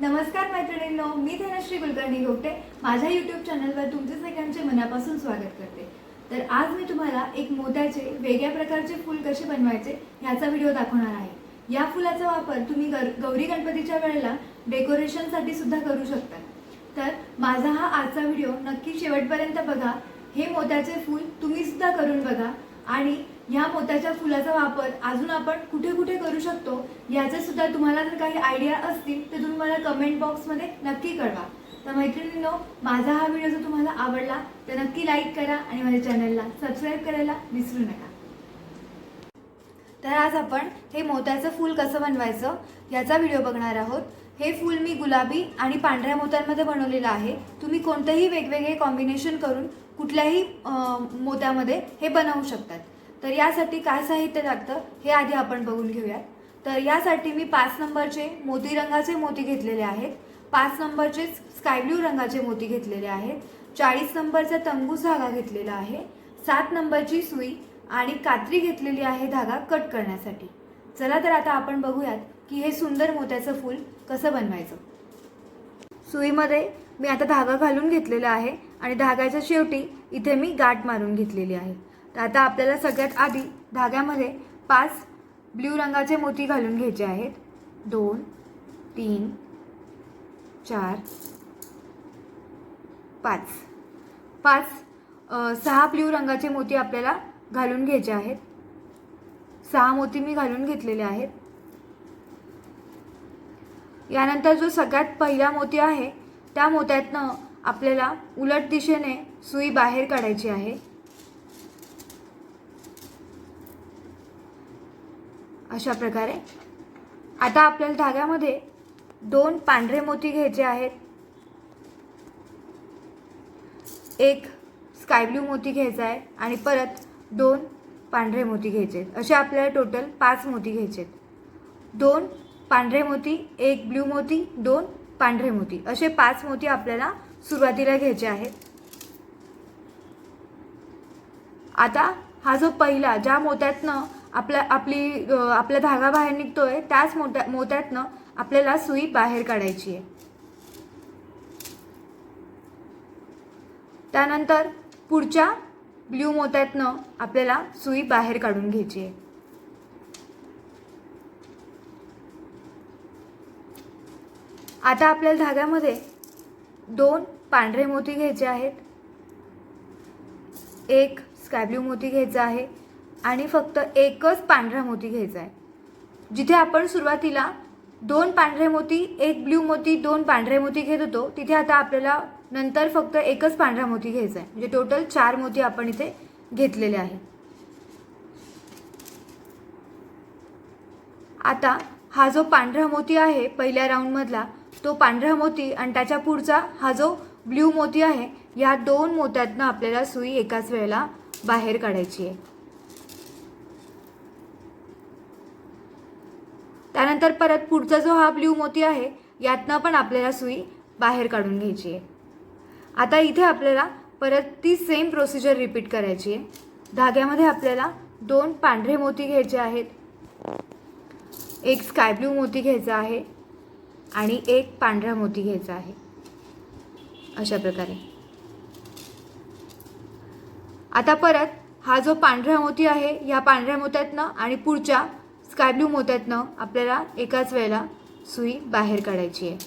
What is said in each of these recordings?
नमस्कार मैत्रिणींनो मी धनश्री कुलकर्णी गोपटे माझ्या यूट्यूब चॅनलवर तुमचे सगळ्यांचे मनापासून स्वागत करते. तर आज मी तुम्हाला एक मोत्याचे वेगळ्या प्रकारचे फूल कसे बनवायचे ह्याचा व्हिडिओ दाखवणार आहे. या फुलाचा वापर तुम्ही गर गौरी गणपतीच्या वेळेला डेकोरेशनसाठी सुद्धा करू शकता. तर माझा हा आजचा व्हिडिओ नक्की शेवटपर्यंत बघा. हे मोत्याचे फूल तुम्ही सुद्धा करून बघा. आणि ह्या मोत्याच्या फुलाचा वापर अजून आपण कुठे कुठे करू शकतो याचे सुद्धा तुम्हाला जर काही आयडिया असतील तर तुम्ही मला कमेंट बॉक्समध्ये नक्की कळवा. तर मैत्रिणींनो माझा हा व्हिडिओ जर तुम्हाला आवडला तर नक्की लाईक करा आणि माझ्या चॅनलला सबस्क्राईब करायला विसरू नका. तर आज आपण हे मोत्याचं फूल कसं बनवायचं याचा व्हिडिओ बघणार आहोत. हे फूल मी गुलाबी आणि पांढऱ्या मोत्यांमध्ये बनवलेलं आहे. तुम्ही कोणतेही वेगवेगळे कॉम्बिनेशन करून कुठल्याही मोत्यामध्ये हे बनवू शकतात. तर यासाठी काय साहित्य लागतं हे आधी आपण बघून घेऊयात. तर यासाठी मी पाच नंबरचे मोती रंगाचे मोती घेतलेले आहेत. पाच नंबरचे स्काय ब्ल्यू रंगाचे मोती घेतलेले आहेत. चाळीस नंबरचा तंबूस धागा घेतलेला आहे. सात नंबरची सुई आणि कात्री घेतलेली आहे धागा कट करण्यासाठी. चला तर आता आपण बघूयात की हे सुंदर मोत्याचं फूल कसं बनवायचं. सुईमध्ये मी आता धागा घालून घेतलेला आहे आणि धाग्याच्या शेवटी इथे मी गाठ मारून घेतलेली आहे. तर आता आपल्याला सगळ्यात आधी धाग्यामध्ये पाच ब्ल्यू रंगाचे मोती घालून घ्यायचे आहेत. दोन तीन चार पाच. पाच सहा ब्ल्यू रंगाचे मोती आपल्याला घालून घ्यायचे आहेत. सहा मोती मी घालून घेतलेले आहेत. यानंतर जो सगळ्यात पहिला मोती आहे त्या मोत्यातनं आपल्याला उलट दिशेने सुई बाहेर काढायची आहे. अशा प्रकारे. आता आपल्याला धाग्यामध्ये दोन पांढरे मोती घ्यायचे आहेत. एक स्काय ब्ल्यू मोती घ्यायचा आहे आणि परत दोन पांढरे मोती घ्यायचे आहेत. असे आपल्याला टोटल पाच मोती घ्यायचे आहेत. दोन पांढरे मोती एक ब्ल्यू मोती दोन पांढरे मोती. असे पाच मोती आपल्याला सुरुवातीला घ्यायचे आहेत. आता हा जो पहिला ज्या मोत्यातनं आपला आपली आपला धागा बाहेर निघतोय त्याच मोत्या मोत्यातनं आपल्याला सुई बाहेर काढायची आहे. त्यानंतर पुढच्या ब्ल्यू मोत्यातनं आपल्याला सुई बाहेर काढून घ्यायची आहे. आता आपल्याला धाग्यामध्ये दोन पांढरे मोती घ्यायचे आहेत. एक स्काय ब्ल्यू मोती घ्यायचा आहे. आणि फक्त एकच पांढरा मोती घ्यायचा आहे. जिथे आपण सुरुवातीला दोन पांढरे मोती एक ब्ल्यू मोती दोन पांढरे मोती घेत होतो तिथे आता आपल्याला नंतर फक्त एकच पांढरा मोती घ्यायचा आहे. म्हणजे टोटल चार मोती आपण इथे घेतलेले आहे आता हा जो पांढरा मोती आहे पहिल्या राऊंडमधला तो पांढरा मोती आणि त्याच्या पुढचा हा जो ब्ल्यू मोती आहे या दोन मोत्यातनं आपल्याला सुई एकाच वेळेला बाहेर काढायची आहे. त्यानंतर परत पुढचा जो हा ब्ल्यू मोती आहे यातनं पण आपल्याला सुई बाहेर काढून घ्यायची आहे. आता इथे आपल्याला परत ती सेम प्रोसिजर रिपीट करायची आहे. धाग्यामध्ये आपल्याला दोन पांढरे मोती घ्यायचे आहेत. एक स्काय ब्ल्यू मोती घ्यायचा आहे आणि एक पांढरा मोती घ्यायचा आहे. अशा प्रकारे. आता परत हा जो पांढरा मोती आहे या पांढऱ्या मोत्यातनं आणि पुढच्या स्काय ब्ल्यू मोत्यातनं आपल्याला एकाच वेळेला सुई बाहेर काढायची आहे.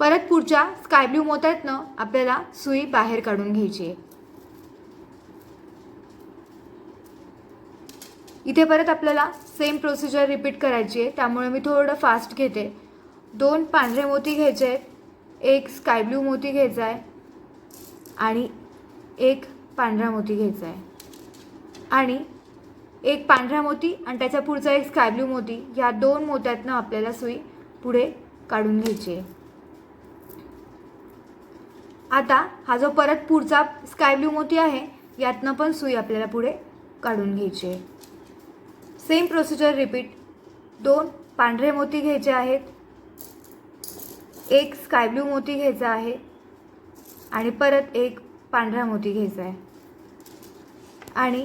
परत पुढच्या स्काय ब्ल्यू मोत्यातनं आपल्याला सुई बाहेर काढून घ्यायची आहे. इथे परत आपल्याला सेम प्रोसिजर रिपीट करायची आहे. त्यामुळे मी थोडं फास्ट घेते. दोन पांढरे मोती घ्यायचे आहेत. एक स्काय ब्ल्यू मोती घ्यायचा आहे. आणि एक पांढरा मोती घ्यायचा आहे. आणि एक पांढरा मोती आणि त्याच्या पुढचा एक स्काय ब्ल्यू मोती या दोन मोत्यातनं आपल्याला सुई पुढे काढून घ्यायची आहे. आता हा जो परत पुढचा स्काय ब्ल्यू मोती आहे यातनं पण सुई आपल्याला पुढे काढून घ्यायची आहे. सेम प्रोसिजर रिपीट दोन पांढरे मोती घ्यायचे आहेत. एक स्काय ब्ल्यू मोती घ्यायचा आहे. आणि परत एक पांढरा मोती घ्यायचा आहे. आणि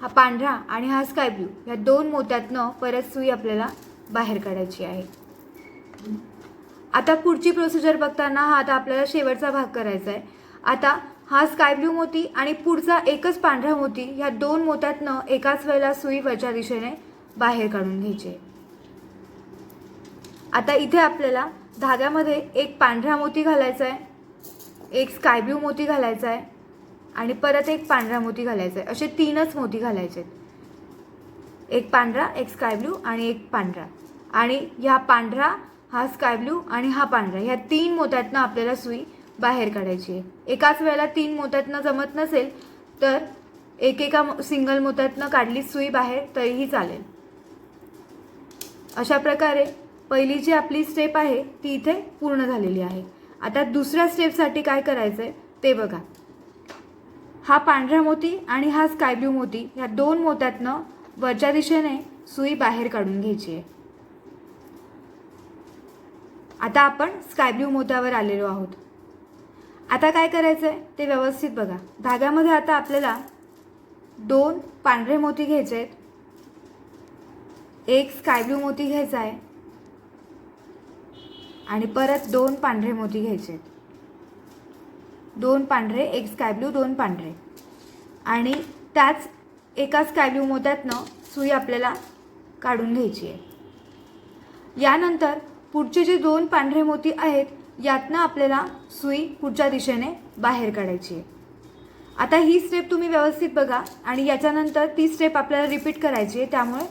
हा पांढरा आणि हा स्काय ब्लू ह्या दोन मोत्यातनं परत सुई आपल्याला बाहेर काढायची आहे. आता पुढची प्रोसिजर बघताना हा आता आपल्याला शेवटचा भाग करायचा आहे. आता हा स्काय ब्लू मोती आणि पुढचा एकच पांढरा मोती ह्या दोन मोत्यातनं एकाच वेळेला सुई वरच्या दिशेने बाहेर काढून घ्यायची. आता इथे आपल्याला धाग्यामध्ये एक पांढरा मोती घालायचा आहे. एक स्काय ब्लू मोती घालायचा आहे आणि परत एक पांढरा मोती घालायचा आहे. असे तीनच मोती घालायचे आहेत. एक पांढरा एक स्काय ब्लू आणि एक पांढरा. आणि ह्या पांढरा हा स्काय ब्लू आणि हा पांढरा. ह्या तीन मोत्यातनं आपल्याला सुई बाहेर काढायची आहे. एकाच वेळेला तीन मोत्यातनं जमत नसेल तर एकेका सिंगल मोत्यातनं काढली सुई बाहेर तरीही चालेल. अशा प्रकारे पहिली जी आपली स्टेप आहे ती इथे पूर्ण झालेली आहे. आता दुसऱ्या स्टेपसाठी काय करायचं आहे ते बघा. हा पांढरा मोती आणि हा स्काय ब्ल्यू मोती ह्या दोन मोत्यातनं वरच्या दिशेने सुई बाहेर काढून घ्यायची आहे. आता आपण स्काय ब्ल्यू मोत्यावर आलेलो आहोत. आता काय करायचं आहे ते व्यवस्थित बघा. धाग्यामध्ये आता आपल्याला दोन पांढरे मोती घ्यायचे आहेत. एक स्काय ब्ल्यू मोती घ्यायचा आहे. आणि परत दोन पांढरे मोती घ्यायचे. आहेत दोन पांढरे एक स्काय ब्लू दोन पांढरे. आणि त्याच एका स्काय ब्लू मोत्यातनं सुई आपल्याला काढून घ्यायची आहे. यानंतर पुढचे जे दोन पांढरे मोती आहेत यातनं आपल्याला सुई पुढच्या दिशेने बाहेर काढायची आहे. आता ही स्टेप तुम्ही व्यवस्थित बघा आणि याच्यानंतर ती स्टेप आपल्याला रिपीट करायची आहे त्यामुळे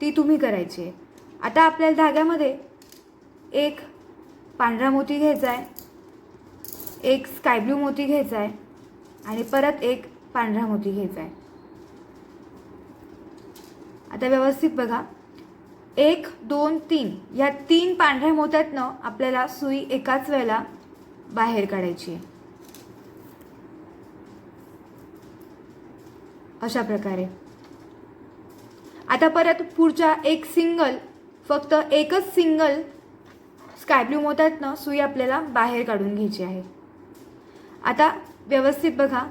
ती तुम्ही करायची आहे. आता आपल्याला धाग्यामध्ये एक पांढरा मोती घ्यायचा आहे एक स्काय ब्लू मोती घ्यायचा आहे आणि परत एक पांढरा मोती घ्यायचा आहे आता व्यवस्थित बघा. एक दोन तीन. या तीन पांढऱ्या मोत्यातनं आपल्याला सुई एकाच वेळेला बाहेर काढायची आहे. अशा प्रकारे. आता परत पुढच्या एक सिंगल फक्त एकच सिंगल स्काय ब्लू मोत्यातनं सुई आपल्याला बाहेर काढून घ्यायची आहे. आता व्यवस्थित बघा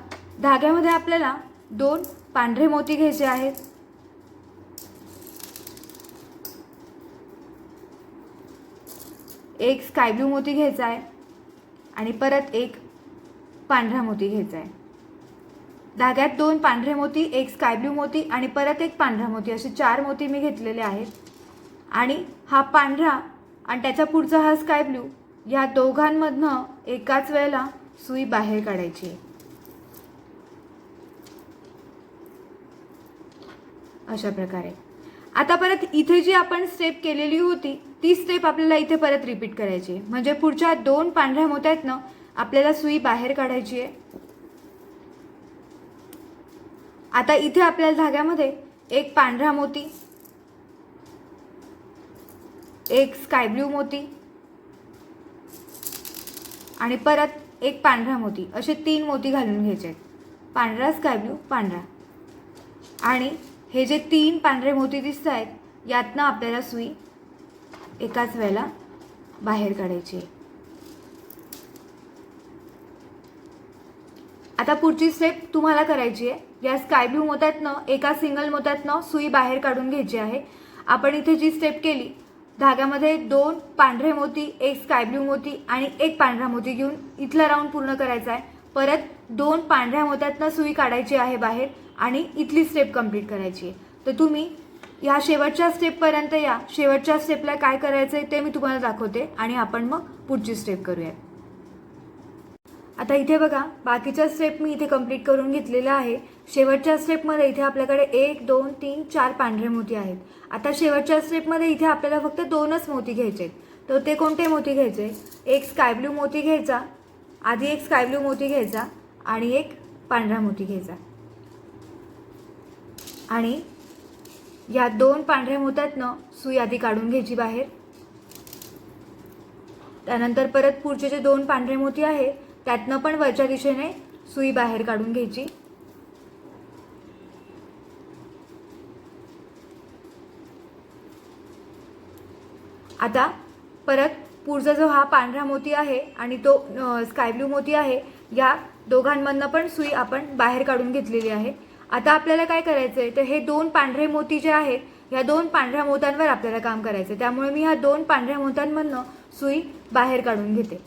धाग्यामध्ये आपल्याला दोन पांढरे मोती घ्यायचे आहेत. एक स्काय ब्लू मोती घ्यायचा आहे आणि परत एक पांढरा मोती घ्यायचा आहे. धाग्यात दोन पांढरे मोती एक स्काय ब्लू मोती आणि परत एक पांढरा मोती. असे चार मोती मी घेतलेले आहेत. आणि हा पांढरा आणि त्याच्या पुढचा हा स्काय ब्ल्यू या दोघांमधनं एकाच वेळेला सुई बाहेर काढायची. आहे अशा प्रकारे. आता परत इथे जी आपण स्टेप केलेली होती ती स्टेप आपल्याला इथे परत रिपीट करायची. आहे म्हणजे पुढच्या दोन पांढऱ्या मोत्यातनं आपल्याला सुई बाहेर काढायची आहे. आता इथे आपल्याला धाग्यामध्ये एक पांढरा मोती एक स्काय ब्ल्यू मोती आणि परत एक पांढरा मोती. असे तीन मोती घालून घ्यायचे आहेत. पांढरा स्काय ब्ल्यू पांढरा. आणि हे जे तीन पांढरे मोती दिसत आहेत यातनं आपल्याला सुई एकाच वेळेला बाहेर काढायची आहे. आता पुढची स्टेप तुम्हाला करायची आहे. या स्काय ब्ल्यू मोत्यातनं एका सिंगल मोत्यातनं सुई बाहेर काढून घ्यायची आहे. आपण इथे जी स्टेप केली धाग्यामध्ये दोन पांढरे मोती एक स्काय ब्ल्यू मोती आणि एक पांढरा मोती घेऊन इथला राऊंड पूर्ण करायचा आहे. परत दोन पांढऱ्या मोत्यातनं सुई काढायची आहे बाहेर आणि इथली स्टेप कंप्लीट करायची आहे. तर तुम्ही या शेवटच्या स्टेपपर्यंत या. शेवटच्या स्टेपला काय करायचं आहे ते मी तुम्हाला दाखवते आणि आपण मग पुढची स्टेप करूयात. आता इथे बघा बाकीच्या स्टेप मी इथे कंप्लीट करून घेतलेल्या आहे शेवटच्या स्टेपमध्ये इथे आपल्याकडे एक दोन तीन चार पांढरे मोती आहेत. आता शेवटच्या स्टेपमध्ये इथे आपल्याला फक्त दोनच मोती घ्यायचे आहेत. तर ते कोणते मोती घ्यायचे? एक स्काय ब्लू मोती घ्यायचा आधी एक स्काय ब्लू मोती घ्यायचा आणि एक पांढरा मोती घ्यायचा. आणि या दोन पांढऱ्या मोत्यातनं सुई आधी काढून घ्यायची बाहेर. त्यानंतर परत पुढचे जे दोन पांढरे मोती आहे त्यातनं पण वरच्या दिशेने सुई बाहेर काढून घ्यायची. आता परत पुढचा जो हा पांढरा मोती आहे आणि तो स्काय ब्लू मोती आहे या दोघांमधनं पण सुई आपण बाहेर काढून घेतलेली आहे. आता आपल्याला काय करायचं आहे तर हे दोन पांढरे मोती जे आहेत ह्या दोन पांढऱ्या मोत्यांवर आपल्याला काम करायचं आहे त्यामुळे मी ह्या दोन पांढऱ्या मोत्यांमधनं सुई बाहेर काढून घेते.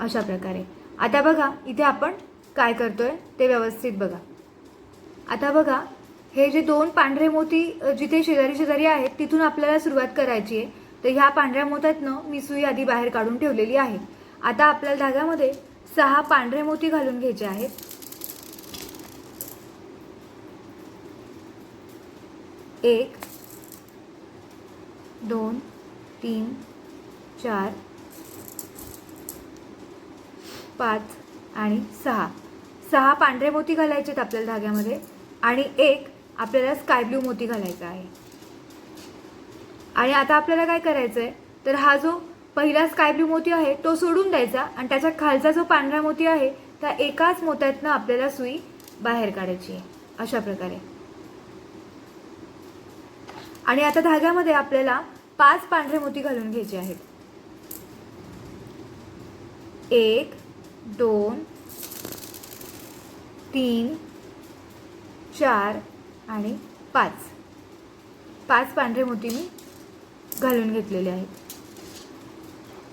अशा प्रकारे. आता बघा इथे आपण काय करतो आहे ते व्यवस्थित बघा. आता बघा हे जे दोन पांढरे मोती जिथे शेजारी शेजारी आहेत तिथून आपल्याला सुरुवात करायची आहे. तर ह्या पांढऱ्या मोत्यातनं मी सुई आधी बाहेर काढून ठेवलेली आहे. आता आपल्याला धाग्यामध्ये सहा पांढरे मोती घालून घ्यायचे आहेत. एक दोन तीन चार पाच आणि सहा. सहा पांढरे मोती घालायचे आहेत आपल्याला धाग्यामध्ये आणि एक आपल्याला स्काय ब्लू मोती घालायचा आहे. आणि आता आपल्याला काय करायचं आहे तर हा जो पहिला स्काय ब्लू मोती आहे तो सोडून द्यायचा आणि त्याच्या खालचा जो पांढरा मोती आहे त्या एकाच मोत्यातनं आपल्याला सुई बाहेर काढायची आहे. अशा प्रकारे. आणि आता धाग्यामध्ये आपल्याला पाच पांढरे मोती घालून घ्यायचे आहेत. एक दोन तीन चार आणि पाच. पाच पांढरे मोती मी घालून घेतलेले आहेत.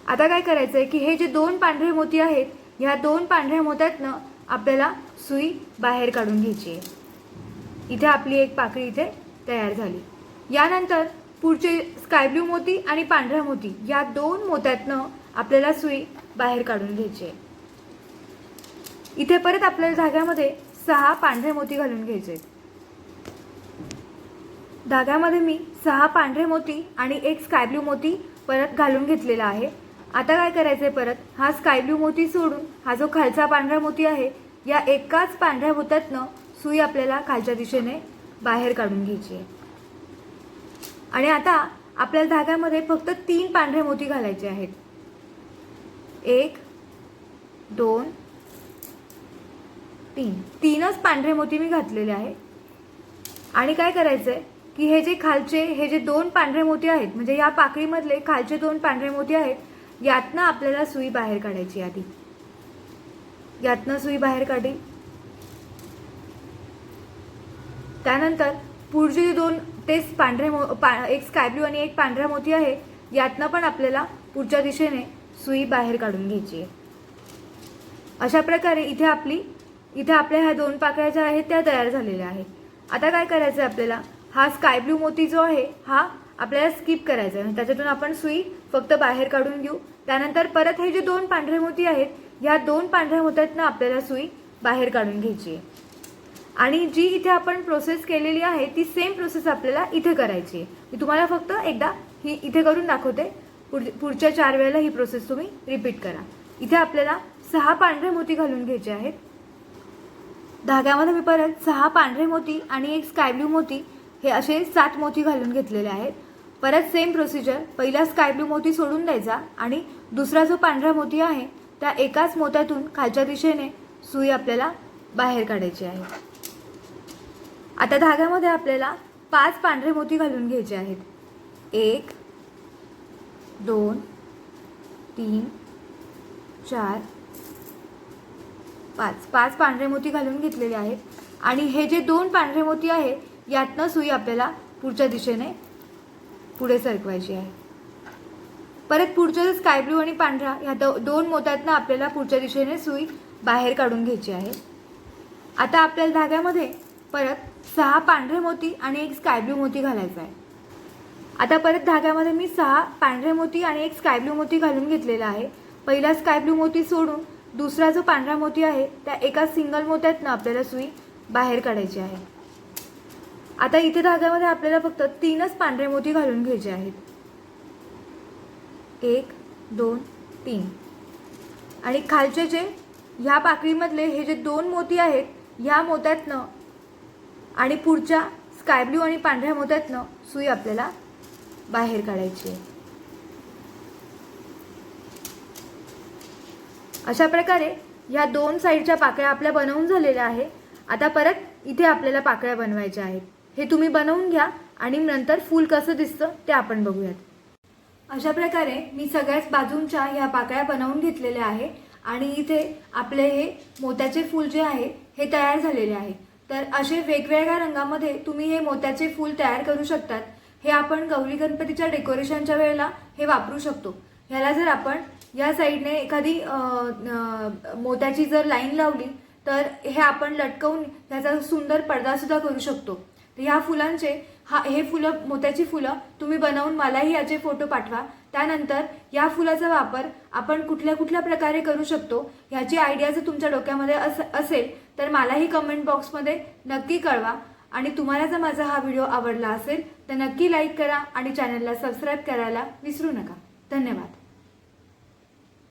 आता काय करायचं आहे की हे जे दोन पांढरे मोती आहेत ह्या दोन पांढऱ्या मोत्यातनं आपल्याला सुई बाहेर काढून घ्यायची आहे. इथे आपली एक पाकळी इथे तयार झाली. यानंतर पुढचे स्काय ब्ल्यू मोती आणि पांढऱ्या मोती या दोन मोत्यातनं आपल्याला सुई बाहेर काढून घ्यायची आहे. इथे परत आपल्याला धाग्यामध्ये सहा पांढरे मोती घालून घ्यायचे आहेत. धाग्यामध्ये मी सहा पांढरे मोती आणि एक स्काय ब्ल्यू मोती परत घालून घेतलेला आहे. आता काय करायचंय परत? हा स्काय ब्ल्यू मोती सोडून हा जो खालचा पांढरा मोती आहे या एकाच पांढऱ्या मोत्यातनं सुई आपल्याला खालच्या दिशेने बाहेर काढून घ्यायची आहे. आणि आता आपल्याला धाग्यामध्ये फक्त तीन पांढरे मोती घालायचे आहेत. एक दोन तीन. तीनच पांढरे मोती मी घातलेले आहे. आणि काय करायचं आहे की हे जे खालचे हे जे दोन पांढरे मोती आहेत म्हणजे या पाकळीमधले खालचे दोन पांढरे मोती आहेत यातनं आपल्याला सुई बाहेर काढायची आधी. यातनं सुई बाहेर काढी त्यानंतर पुढचे जे दोन तेच पांढरे मो पा एक स्काय आणि एक पांढऱ्या मोती आहे यातनं पण आपल्याला पुढच्या दिशेने सुई बाहेर काढून घ्यायची आहे. अशा प्रकारे इथे आपली इथे आपल्या ह्या दोन पाकळ्या ज्या आहेत त्या तयार झालेल्या आहेत. आता काय करायचं आहे आपल्याला? हा स्काय ब्लू मोती जो आहे हा आपल्याला स्किप करायचा आहे त्याच्यातून आपण सुई फक्त बाहेर काढून घेऊ. त्यानंतर परत हे जे दोन पांढरे मोती आहेत ह्या दोन पांढऱ्या मोत्यातनं आपल्याला सुई बाहेर काढून घ्यायची आहे. आणि जी इथे आपण प्रोसेस केलेली आहे ती सेम प्रोसेस आपल्याला इथे करायची आहे. मी तुम्हाला फक्त एकदा ही इथे करून दाखवते. पुढ- पुढच्या चार वेळेला ही प्रोसेस तुम्ही रिपीट करा. इथे आपल्याला सहा पांढरे मोती घालून घ्यायचे आहेत. धाग्यामध्ये मी परत सहा पांढरे मोती आणि एक स्काय ब्लू मोती हे असे सात मोती घालून घेतलेले आहेत. परत सेम प्रोसिजर पहिला स्काय ब्लू मोती सोडून द्यायचा आणि दुसरा जो पांढरा मोती आहे त्या एकाच मोत्यातून खालच्या दिशेने सुई आपल्याला बाहेर काढायची आहे. आता धाग्यामध्ये आपल्याला पाच पांढरे मोती घालून घ्यायचे आहेत. एक दोन तीन चार पाच पाच पांढरे मोती घालून घेतलेले आहेत. आणि हे जे दोन पांढरे मोती आहेत यातनं सुई आपल्याला पुढच्या दिशेने पुढे सरकवायची आहे. परत पुढच्या स्काय ब्लू आणि पांढरा ह्या दो दोन मोत्यातनं आपल्याला पुढच्या दिशेने सुई बाहेर काढून घ्यायची आहे. आता आपल्याला धाग्यामध्ये परत सहा पांढरे मोती आणि एक स्काय ब्लू मोती घालायचा आहे. आता परत धाग्यामध्ये मी सहा पांढरे मोती आणि एक स्काय ब्लू मोती घालून घेतलेला आहे. पहिला स्काय ब्लू मोती सोडून दुसरा जो पांढरा मोती आहे त्या एका सिंगल मोत्यातनं आपल्याला सुई बाहेर काढायची आहे. आता इथे धाग्यामध्ये आपल्याला फक्त तीनच पांढरे मोती घालून घ्यायचे आहेत. एक दोन तीन. आणि खालचे जे ह्या पाकळीमधले हे जे दोन मोती आहेत ह्या मोत्यातनं आणि पुढच्या स्काय ब्ल्यू आणि पांढऱ्या मोत्यातनं सुई आपल्याला बाहेर काढायची आहे. अशा प्रकारे ह्या दोन साईडच्या पाकळ्या आपल्या बनवून झालेल्या आहे आता परत इथे आपल्याला पाकळ्या बनवायच्या आहेत. हे तुम्ही बनवून घ्या आणि नंतर फूल कसं दिसतं ते आपण बघूयात. अशा प्रकारे मी सगळ्याच बाजूंच्या ह्या पाकळ्या बनवून घेतलेल्या आहे आणि इथे आपले हे मोत्याचे फूल जे आहे हे तयार झालेले आहे. तर असे वेगवेगळ्या रंगामध्ये तुम्ही हे मोत्याचे फूल तयार करू शकतात. हे आपण गौरी गणपतीच्या डेकोरेशनच्या वेळेला हे वापरू शकतो. ह्याला जर आपण या साईडने एखादी मोत्याची जर लाईन लावली तर हे आपण लटकवून ह्याचा सुंदर पडदासुद्धा करू शकतो. तर ह्या फुलांचे हा हे फुलं मोत्याची फुलं तुम्ही बनवून मलाही याचे फोटो पाठवा. त्यानंतर या फुलाचा वापर आपण कुठल्या कुठल्या प्रकारे करू शकतो ह्याची आयडिया जर तुमच्या डोक्यामध्ये अस असेल तर मलाही कमेंट बॉक्समध्ये नक्की कळवा. आणि तुम्हाला जर माझा हा व्हिडिओ आवडला असेल तर नक्की लाईक करा आणि चॅनलला सबस्क्राईब करायला विसरू नका. धन्यवाद.